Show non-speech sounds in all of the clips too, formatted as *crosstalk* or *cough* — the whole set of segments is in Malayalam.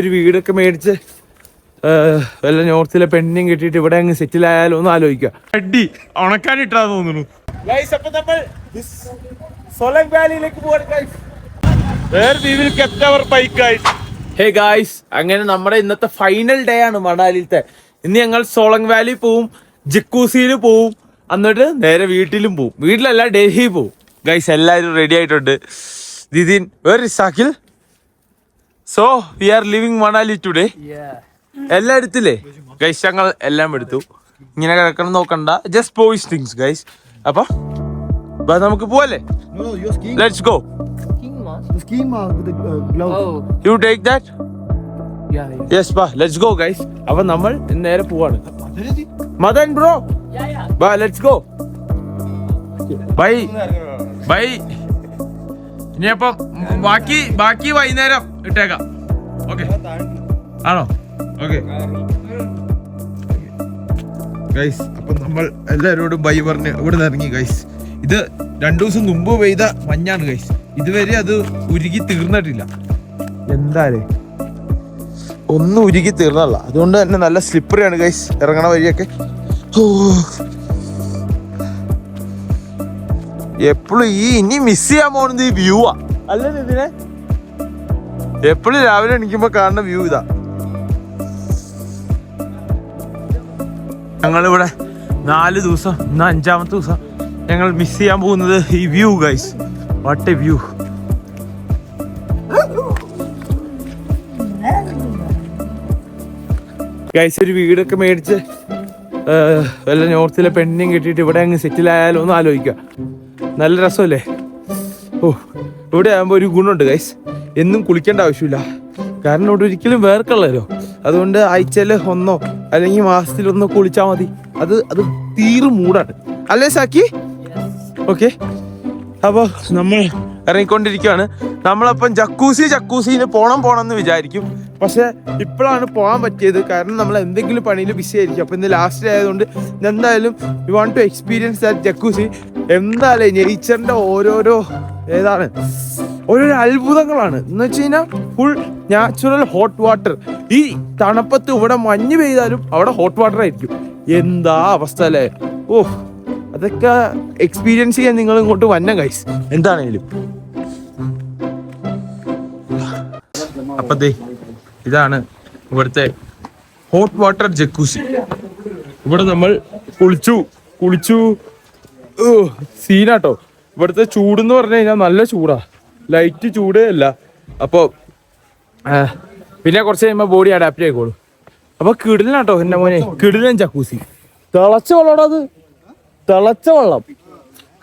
ഒരു വീടൊക്കെ മേടിച്ച് വല്ല നോർത്തിലെ പെണ്ണും കിട്ടിയിട്ട് ഇവിടെ അങ്ങ് സെറ്റിൽ ആയാലോ ഒന്ന് ആലോചിക്കുക. അടി ഉണക്കാനിട്ടാ തോന്നുന്നു. സോലങ് വാലിയിലേക്ക് ഹേ ഗായ്സ് അങ്ങനെ നമ്മുടെ ഇന്നത്തെ ഫൈനൽ ഡേ ആണ് മണാലിയിലത്തെ. ഇന്ന് ഞങ്ങൾ സോളങ് വാലി പോവും ജിക്കൂസിയിൽ പോവും എന്നിട്ട് നേരെ വീട്ടിലും പോവും. വീട്ടിലല്ല ഡൽഹി പോവും. ഗൈസ് എല്ലാരും റെഡി ആയിട്ടുണ്ട്. ദിദിൻ where സാക്കിൽ so we are leaving Manali today എല്ലാം എടുത്തില്ലേ ഗൈസ് ഞങ്ങൾ എല്ലാം എടുത്തു. ഇങ്ങനെ കിടക്കണം നോക്കണ്ട. ജസ്റ്റ് ബോയ്സ് തിങ്സ് ഗൈസ് അപ്പൊ നമുക്ക് പോവല്ലേ. Let's go. You take that yes ബാ ലെറ്റ്സ് ഗോ ഗൈസ് അപ്പൊ നമ്മൾ നേരെ പോവാണ്. മദൻ ബ്രോ ബാ ലെറ്റ്സ് ഗോ ബൈ ബൈ ഇനിയപ്പം ബാക്കി ബാക്കി വൈകുന്നേരം ഇട്ടേക്കാം. ഓക്കെ. ആണോ? ഓക്കെ. ഗൈസ് അപ്പൊ നമ്മൾ എല്ലാവരോടും ബൈ പറഞ്ഞ് ഇവിടെ നിന്ന് ഇറങ്ങി ഗൈസ്. ഇത് രണ്ടു ദിവസം മുമ്പ് പെയ്ത മഞ്ഞാണ് ഗൈസ്. ഇതുവരെ അത് ഉരുകി തീർന്നിട്ടില്ല. എന്താലേ? ഒന്നും ഉരുകി തീർന്നല്ല അതുകൊണ്ട് തന്നെ നല്ല സ്ലിപ്പറിയാണ് ഗൈസ്. ഇറങ്ങണ വഴിയൊക്കെ. എപ്പോഴും ഈ ഇനി മിസ് ചെയ്യാൻ പോകുന്നത് ഈ വ്യൂ ആ. അല്ലേ ഇതിനെ. എപ്പോഴും രാവിലെ എണീക്കുമ്പോ കാണുന്ന വ്യൂ ഇതാ. ഞങ്ങളിവിടെ നാല് ദിവസം ഇന്ന് അഞ്ചാമത്തെ ദിവസം ഞങ്ങൾ മിസ് ചെയ്യാൻ പോകുന്നത് ഈ view guys what a view guys ഒരു വീടൊക്കെ മേടിച്ച് വല്ല നോർത്തിലെ പെണ്ണിനെയും കിട്ടിയിട്ട് ഇവിടെ അങ്ങ് സെറ്റിൽ ആയാലോ എന്ന് ആലോചിക്കുക. നല്ല രസമല്ലേ? ഓ ഇവിടെ ആകുമ്പോൾ ഒരു ഗുണമുണ്ട് ഗൈസ് എന്നും കുളിക്കേണ്ട ആവശ്യമില്ല. കാരണം ഇവിടെ ഒരിക്കലും വേർക്കുള്ളല്ലോ. അതുകൊണ്ട് ആഴ്ചയിൽ ഒന്നോ അല്ലെങ്കിൽ മാസത്തിൽ ഒന്നോ കുളിച്ചാൽ മതി. അത് അത് തീരും മൂടാണ്. അല്ലേ സാക്കി? ഓക്കെ. അപ്പോൾ നമ്മൾ ഇറങ്ങിക്കൊണ്ടിരിക്കുകയാണ് നമ്മളപ്പം ജക്കൂസി ജക്കൂസിന് പോണം പോണം എന്ന് വിചാരിക്കും. പക്ഷെ ഇപ്പോഴാണ് പോകാൻ പറ്റിയത്. കാരണം നമ്മൾ എന്തെങ്കിലും പണിയിൽ ബിസി ആയിരിക്കും. അപ്പം ഇന്ന് ലാസ്റ്റ് ആയതുകൊണ്ട് എന്തായാലും you want to experience that jacuzzi എന്തായാലും നേച്ചറിന്റെ ഓരോരോ ഏതാണ്? ഓരോരോ അത്ഭുതങ്ങളാണ്. എന്ന് വെച്ച് കഴിഞ്ഞാൽ ഫുൾ നാച്ചുറൽ ഹോട്ട് വാട്ടർ ഈ തണുപ്പത്ത് ഇവിടെ മഞ്ഞ് പെയ്താലും അവിടെ ഹോട്ട് വാട്ടർ ആയിരിക്കും. എന്താ അവസ്ഥ അല്ലേ? ഓ അതൊക്കെ എക്സ്പീരിയൻസ് ചെയ്യാൻ നിങ്ങൾ ഇങ്ങോട്ട് വന്ന ഗൈസ് എന്താണെങ്കിലും അപ്പൊ ദേ ഇതാണ് ഇവിടുത്തെ ഹോട്ട് വാട്ടർ ജക്കൂസി ഇവിടെ നമ്മൾ കുളിച്ചു കുളിച്ചു ഓ സീനാട്ടോ. ഇവിടുത്തെ ചൂട് എന്ന് പറഞ്ഞു കഴിഞ്ഞാൽ നല്ല ചൂടാ. ലൈറ്റ് ചൂടേ അല്ല. അപ്പോൾ പിന്നെ കുറച്ച് കഴിയുമ്പോൾ ബോഡി അഡാപ്റ്റ് ആയിക്കോളും. അപ്പൊ കിടിലാട്ടോ എന്റെ മോനെ. കിടിലൻ ചക്കൂസി തിളച്ച വെള്ളമാണോ അത്. തിളച്ച വെള്ളം.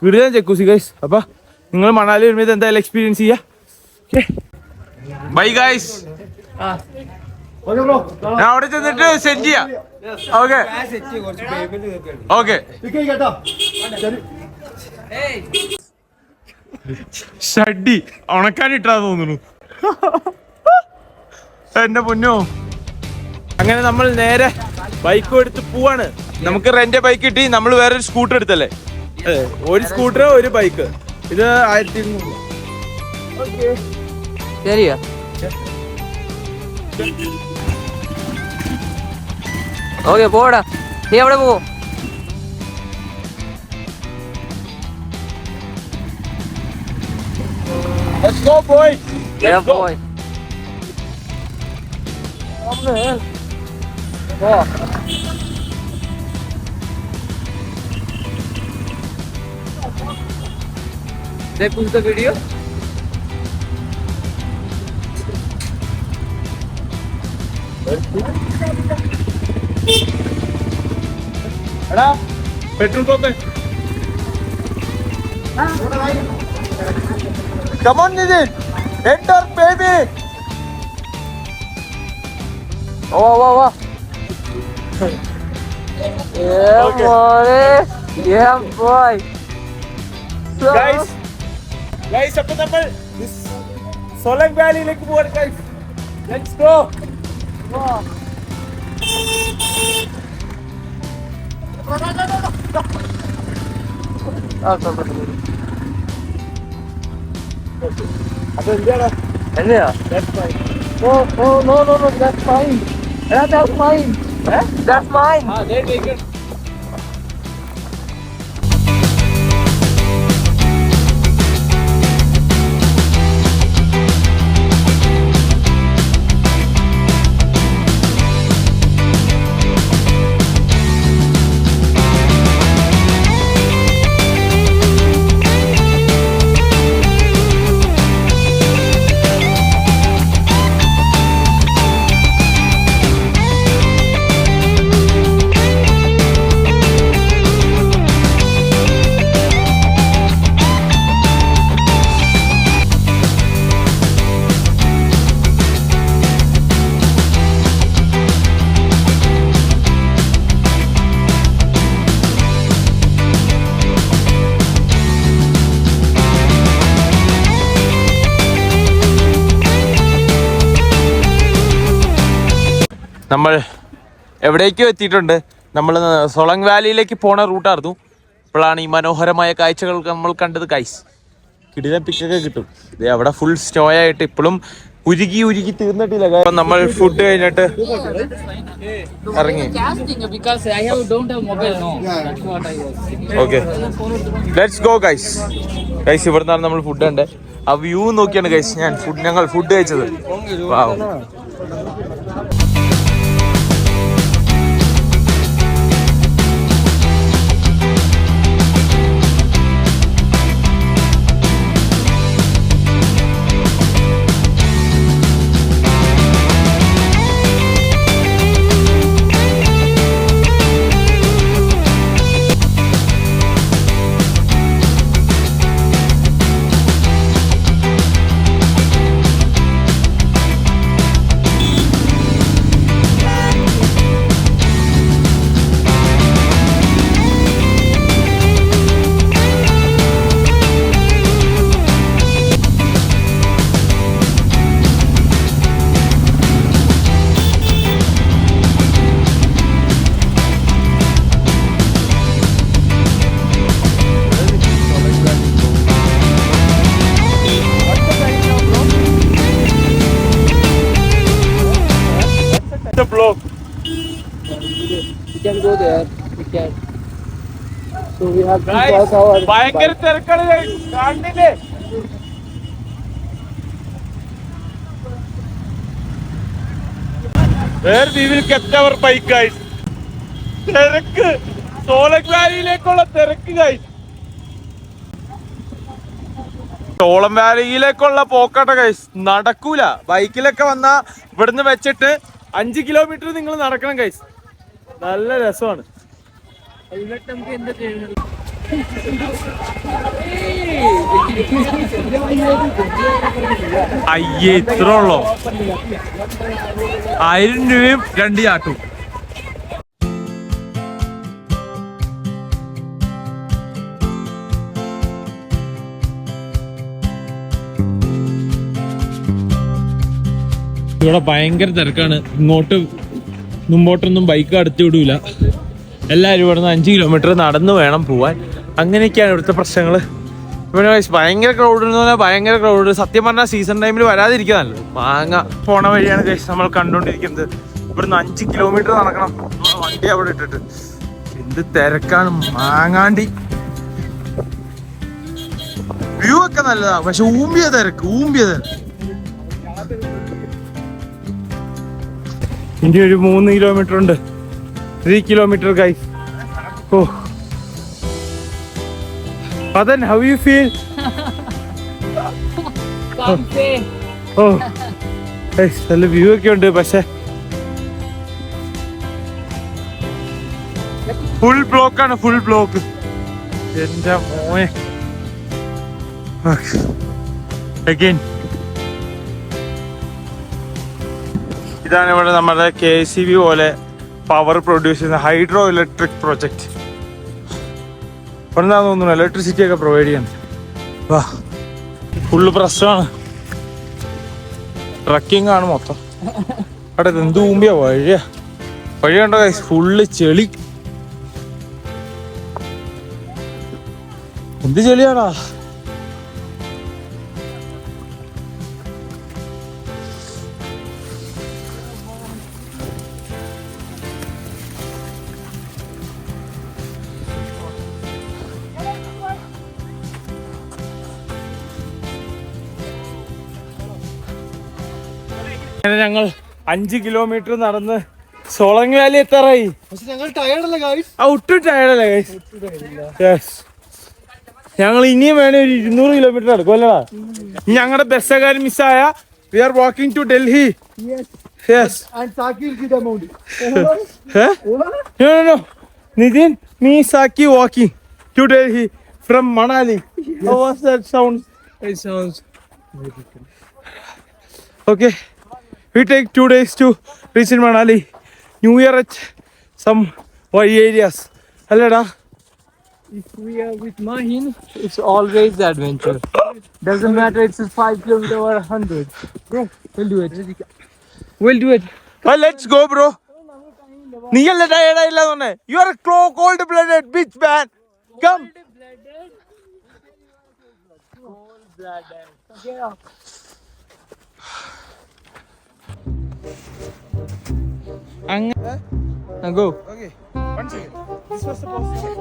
കിടിലൻ ചക്കൂസി ഗൈസ് അപ്പൊ നിങ്ങൾ മണാലി വരുമ്പോൾ ഇത് എന്തായാലും എക്സ്പീരിയൻസ് ചെയ്യാ. Bye guys. ഞാൻ അവിടെ ചെന്നിട്ട് സെറ്റ് ചെയ്യാം. ഓക്കെ ഓക്കെ കേട്ടോ. ശരി. ഷഡ്ഡി ഉണക്കാനിട്ടാ തോന്നുന്നു. എന്റെ പൊന്നോ. അങ്ങനെ നമ്മൾ നേരെ ബൈക്ക് എടുത്ത് പോവാണ്. നമുക്ക് റെന്റ് ബൈക്ക് കിട്ടി നമ്മൾ വേറെ ഒരു സ്കൂട്ടർ എടുത്തല്ലേ ഒരു സ്കൂട്ടർ ഒരു ബൈക്ക് ഇത് ആയിരത്തി ശരിയാ. ഓക്കെ പോടാ നീ എവിടെ പോവോ Let's go, boy. Let's go. boy. Come on. Go. Push the video. Thank you. എടാ petrol pump Come on, Nidin. Enter, baby. വാ വാ വാ Yeah, Okay. boy. Yeah, boy. So, Guys, guys, അപ്പൊ നമ്മൾ സോലങ് വാലിയിലേക്ക് പോവാണ് guys. Let's go. ആ, Oh no no Yeah. That's fine. Oh, oh, no, no, no, that's fine. Yeah, that's mine. Eh? That's mine. Ah, they take it. നമ്മൾ എവിടേക്കോ എത്തിയിട്ടുണ്ട്. നമ്മൾ സൊളങ് വാലിയിലേക്ക് പോണ റൂട്ടായിരുന്നു ഇപ്പോഴാണ് ഈ മനോഹരമായ കാഴ്ചകൾ നമ്മൾ കണ്ടത് കൈസ് കിടിലൻ പിക്കൊക്കെ കിട്ടും. ഇത് അവിടെ ഫുൾ സ്റ്റോ ആയിട്ട് ഇപ്പോഴും ഉരുകി ഉരുകി തീർന്നിട്ടില്ല. കാരണം നമ്മൾ ഫുഡ് കഴിഞ്ഞിട്ട് ഇറങ്ങി. ഓക്കെ ലെറ്റ്സ് ഗോ നമ്മൾ ഫുഡ് ഉണ്ട് ആ വ്യൂ നോക്കിയാണ് ഗൈസ് ഞാൻ ഫുഡ് ഞങ്ങൾ ഫുഡ് കഴിച്ചത്. Wow block We can go there. We can. So we have to pass our. ഭയങ്കര തിരക്കാണ് guys. Where we will get our bike guys. തിരക്ക് സോളക് വാലിയിലേക്കുള്ള തിരക്ക് guys. സോളം വാലിയിലേക്കുള്ള പോക്കാട്ടെ ഗൈസ് നടക്കൂല ബൈക്കിലൊക്കെ വന്ന ഇവിടുന്ന് വെച്ചിട്ട് അഞ്ച് കിലോമീറ്റർ നിങ്ങൾ നടക്കണം കൈസ് നല്ല രസമാണ്? അയ്യേ ഇത്ര ഉള്ളോ? ആയിരം രൂപയും രണ്ട് ചാട്ടും. ഇവിടെ ഭയങ്കര തിരക്കാണ്. ഇങ്ങോട്ട് മുമ്പോട്ടൊന്നും ബൈക്ക് അടുത്ത് വിടൂല. എല്ലാവരും ഇവിടുന്ന് അഞ്ച് കിലോമീറ്റർ നടന്നു വേണം പോവാൻ. അങ്ങനെയൊക്കെയാണ് ഇവിടുത്തെ പ്രശ്നങ്ങൾ ഇവിടെ ഭയങ്കര ക്രൗഡ് എന്ന് പറഞ്ഞാൽ ഭയങ്കര ക്രൗഡ് സത്യം പറഞ്ഞാൽ സീസൺ ടൈമിൽ വരാതിരിക്കുക നല്ലത്. മാങ്ങ പോണ വഴിയാണ് guys നമ്മൾ കണ്ടുകൊണ്ടിരിക്കുന്നത് ഇവിടുന്ന് അഞ്ച് കിലോമീറ്റർ നടക്കണം. വണ്ടി അവിടെ ഇട്ടിട്ട്. എന്ത് തിരക്കാണ്. മാങ്ങാണ്ടി. വ്യൂ ഒക്കെ നല്ലതാ. പക്ഷെ ഊമ്പിയ തിരക്ക് ഊമ്പിയ തിരക്ക്. ഇനി ഒരു മൂന്ന് കിലോമീറ്റർ ഉണ്ട്. ത്രീ കിലോമീറ്റർ ഗൈസ് ഓ. പതൻ ഹൗ യു ഫീൽ. ഓ. നല്ല വ്യൂ ഒക്കെ ഉണ്ട് പക്ഷെ. ഫുൾ ബ്ലോക്ക് ആണ് ഫുൾ ബ്ലോക്ക് എന്റെ മോനെ. അഗൈൻ ഇതാണ് ഇവിടെ നമ്മുടെ കെ സി ബി പോലെ പവർ പ്രൊഡ്യൂസ് ചെയ്യുന്ന ഹൈഡ്രോ ഇലക്ട്രിക് പ്രൊജക്ട് ഇവിടെ നിന്നാ തോന്നുന്നു? ഇലക്ട്രിസിറ്റി ഒക്കെ പ്രൊവൈഡ് ചെയ്യാൻ. വാ. ഫുള്ള് പ്രശ്നമാണ്. ട്രക്കിംഗ് ആണ് മൊത്തം. അവിടെ എന്ത് കൂമ്പിയാ വഴിയാ. വഴി കണ്ടോ ഫുള്ള് ചെളി. എന്ത് ചെളിയാടാ? അങ്ങനെ ഞങ്ങൾ അഞ്ച് കിലോമീറ്റർ നടന്ന് സോളങ് വാലി എത്താറായി. ഒട്ടും ടയർഡല്ലേ ഞങ്ങൾ ഇനിയും വേണേ ഒരു ഇരുന്നൂറ് കിലോമീറ്റർ നടക്കും അല്ലടാ ഞങ്ങളുടെ ബസ്സുകാരൻ മിസ്സായ we are walking to Delhi Nitin me Saki walking to Delhi from Manali sound Nitin, We take two days to reach in Manali. New Year at some wide areas. Allada. if we are with Mahin, it's always adventure. Doesn't matter it's a five kilometer or a hundred. Bro, we'll do it. We'll do it. Well, let's go, bro. നീയല്ലേ ടയർഡ് ആയില്ല തോന്നെ you are claw cold blooded bitch man come അങ്ങനെ Now go. Okay, one second. This was the position.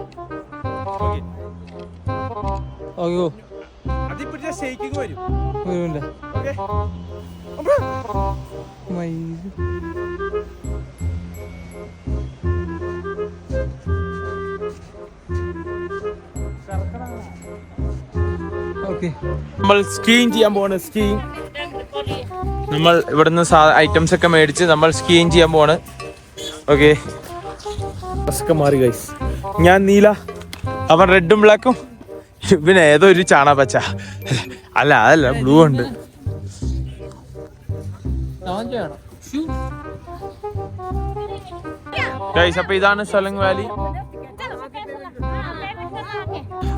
Okay. Oh, go. അതിൽ പിടിച്ച ഷേക്കിംഗ് വരും വരുമില്ല ഓക്കെ മൈ ഓക്കെ നമ്മൾ സ്കീം ചെയ്യാൻ പോവാണ് സ്കീൻ നമ്മൾ ഇവിടുന്ന് ഐറ്റംസ് ഒക്കെ മേടിച്ച് നമ്മൾ സ്കീൻ ചെയ്യാൻ പോവാണ്. ഓക്കെ മാറി ഗൈസ് ഞാൻ നീല അവൻ റെഡും ബ്ലാക്കും പിന്നെ ഏതോ ഒരു ചാണ പച്ച. അല്ല അതല്ല ബ്ലൂ ഉണ്ട്. ഗൈസ് അപ്പൊ ഇതാണ് സ്വലങ് വാലി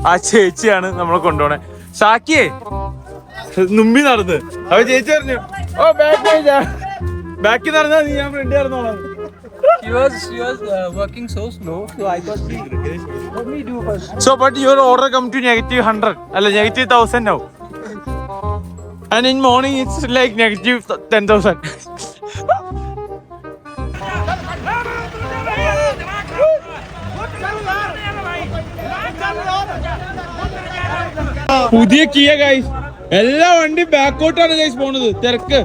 ആ ചേച്ചിയാണ് നമ്മളെ കൊണ്ടുപോണേ. സാക്കിയേ നുമ്പി നടന്ന്. അപ്പൊ ചേച്ചി പറഞ്ഞു ഓ ബാക്ക് ബാക്കി നടന്നാ നീ ഞാൻ front നടന്നോളാം She was she was uh, working so slow, so I thought she let me do first. So, but your order come to negative 100. അല്ല negative 1000 now. And in morning it's like negative 10,000. പുതിയ കിയ ഗൈസ് എല്ലാ വണ്ടി ബാക്കോട്ടാണ് ഗൈസ് പോണത്. തിരക്ക്.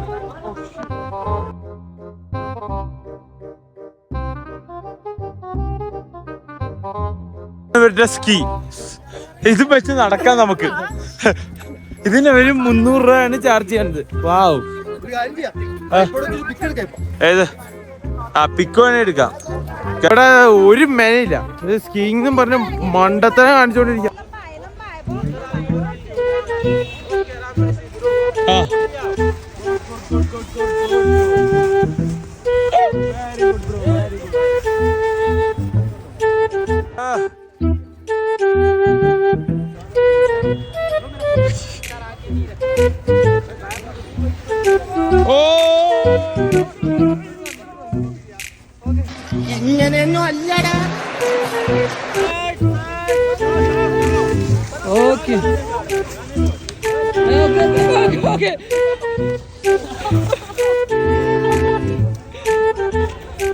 ഇവരുടെ സ്കീ ഇത് വെച്ച് നടക്കാം നമുക്ക്. ഇതിന് ഒരു മുന്നൂറ് രൂപയാണ് ചാർജ് ചെയ്യണത്. വാവ്. ഏത്? ആ പിക്ക് വേണേ എടുക്കാം. ഇവിടെ ഒരു മെനയില്ല. ഇത് സ്കീയിങ് എന്നും പറഞ്ഞ മണ്ടത്തനെ കാണിച്ചോണ്ടിരിക്കാം. ആ.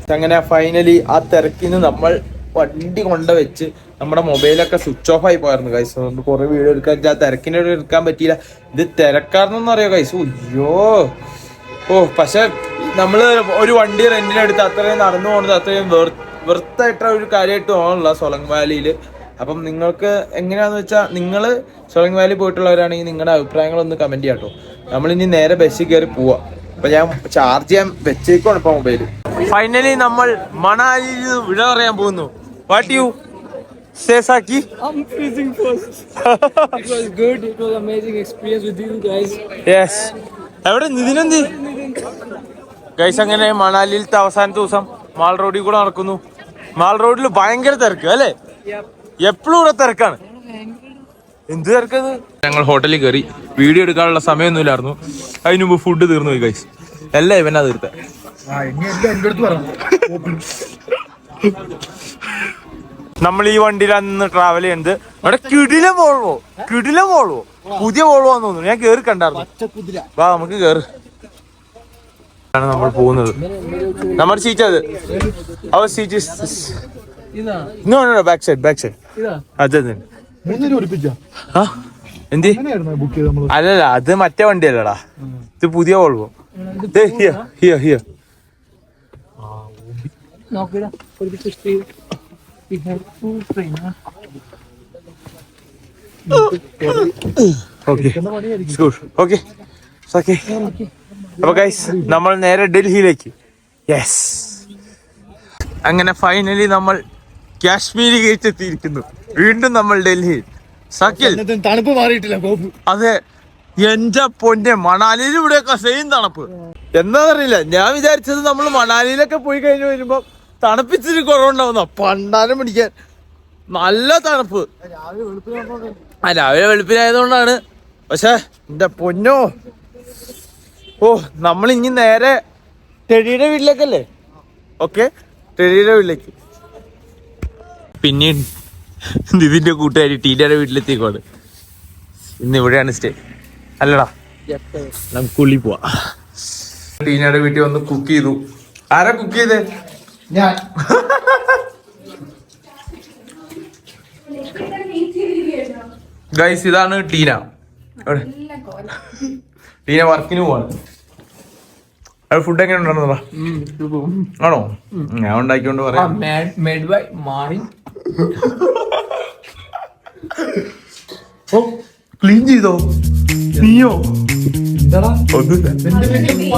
അങ്ങനെ ഫൈനലി ആ തിരക്കിന് നമ്മൾ വണ്ടി കൊണ്ട വെച്ച് നമ്മുടെ മൊബൈലൊക്കെ സ്വിച്ച് ഓഫ് ആയി പോയിരുന്നു കൈസ് അതുകൊണ്ട് കുറെ വീഡിയോ എടുക്കാൻ ആ തിരക്കിന്റെ എടുക്കാൻ പറ്റിയില്ല. ഇത് തിരക്കാരനെന്ന് അറിയോ കൈസ് അയ്യോ. ഓ പക്ഷെ നമ്മൾ ഒരു വണ്ടി റെന്റിനെടുത്ത് അത്രയും നടന്നു പോകുന്നത് അത്രയും വെറുത്തായിട്ട ഒരു കാര്യമായിട്ട് തോന്നുന്നില്ല സൊലങ് വാലിയിൽ അപ്പം നിങ്ങൾക്ക് എങ്ങനെയാണെന്ന് വെച്ചാൽ നിങ്ങൾ സൊലങ് വാലി പോയിട്ടുള്ളവരാണെങ്കിൽ നിങ്ങളുടെ അഭിപ്രായങ്ങളൊന്ന് കമന്റ് ചെയ്യാം കേട്ടോ നമ്മളിനി നേരെ ബസ്സിൽ കയറി പോവാ. അപ്പൊ ഞാൻ ചാർജ് ചെയ്യാൻ വെച്ചേക്കാണ് ഇപ്പൊ മൊബൈൽ ഫൈനലി നമ്മൾ മണാലി വിട പറയാൻ പോകുന്നു. വാട്ട് യു സേസാക്കി I'm freezing first. it was good. It was amazing experience with you guys. Yes എവിടെ? നിതിനെന്തി ഗൈസ് അങ്ങനെ മണാലിയിലത്തെ അവസാനത്തെ ദിവസം മാൾ റോഡിൽ കൂടെ നടക്കുന്നു. മാൾ റോഡിൽ ഭയങ്കര തിരക്ക് അല്ലേ? എപ്പോഴും ഇവിടെ തിരക്കാണ്. എന്ത് തിരക്കത്? ഞങ്ങൾ ഹോട്ടലിൽ കയറി വീഡിയോ എടുക്കാനുള്ള സമയമൊന്നുമില്ലായിരുന്നു. അതിന് മുമ്പ് ഫുഡ് തീർന്നു പോയി ഗൈസ് എല്ലാം ഇവനാ തീർത്ത. നമ്മൾ ഈ വണ്ടിയിൽ അന്ന് ട്രാവൽ ചെയ്യുന്നത് അവിടെ കിടില വോൾവോ കിടില വോൾവോ പുതിയ വോൾവോ തോന്നുന്നു. ഞാൻ കേറി കണ്ടായിരുന്നു. വാ നമുക്ക് കേറ്. ആണ് നമ്മൾ പോകുന്നത്. നമ്മുടെ സീറ്റ് അത്. അവർ സീറ്റ് ഇതാ. No no back side back side ഇതാ. അതെ അതെ. എന്തി? അല്ലല്ല അത് മറ്റേ വണ്ടിയല്ലടാ. ഇത് പുതിയ വോൾവോ ഹിയ train huh? Okay okay okay അപ്പൊ ഗൈസ് നമ്മൾ നേരെ ഡൽഹിയിലേക്ക്. യെസ് അങ്ങനെ ഫൈനലി നമ്മൾ കാശ്മീരി ഗേറ്റ് എത്തിയിരിക്കുന്നു. വീണ്ടും നമ്മൾ ഡൽഹിയിൽ. സക്കിൽ തണുപ്പ് മാറിയിട്ടില്ല അതെ എന്റെ പൊന്നെ മണാലിയിൽ ഇവിടെയൊക്കെ സെയിം തണുപ്പ്. എന്താണെന്നറിയില്ല ഞാൻ വിചാരിച്ചത് നമ്മൾ മണാലിയിലൊക്കെ പോയി കഴിഞ്ഞ് വരുമ്പോ തണുപ്പിച്ചിട്ട് കുറവുണ്ടാവുന്ന പണ്ടാരം പിടിക്കാൻ. നല്ല തണുപ്പ്. ആ രാവിലെ വെളുപ്പിനായതുകൊണ്ടാണ് പക്ഷെ എന്റെ പൊന്നോ. ഓ നമ്മൾ ഇനി നേരെ ടെഡിയുടെ വീട്ടിലേക്കല്ലേ? ഓക്കെ ടെഡിയുടെ വീട്ടിലേക്ക്. പിന്നീട് *laughs* ഇതിന്റെ കൂട്ടുകാരി ടീനയുടെ വീട്ടിലെത്തിക്കോണ് ഇന്ന് ഇവിടെയാണ് സ്റ്റേ അല്ലടാ. നമുക്ക് ഉള്ളി പോവാ. ടീനയുടെ വീട്ടിൽ വന്ന് കുക്ക് ചെയ്തു. ആരാ കുക്ക് ചെയ്തേ? ഞാൻ. ഗൈസ് ഇതാണ് ടീന? ടീന വർക്കിന് പോവാണ്. അത് ഫുഡ് എങ്ങനെ ഉണ്ടായിരുന്നതാ ആണോ? ഞാൻ ഉണ്ടാക്കിക്കൊണ്ട് പറയാം. ഓ ക്ലീൻ ചെയ്തോ? നീയോ? ഒന്നുമില്ല. എന്റെ വീട്ടിൽ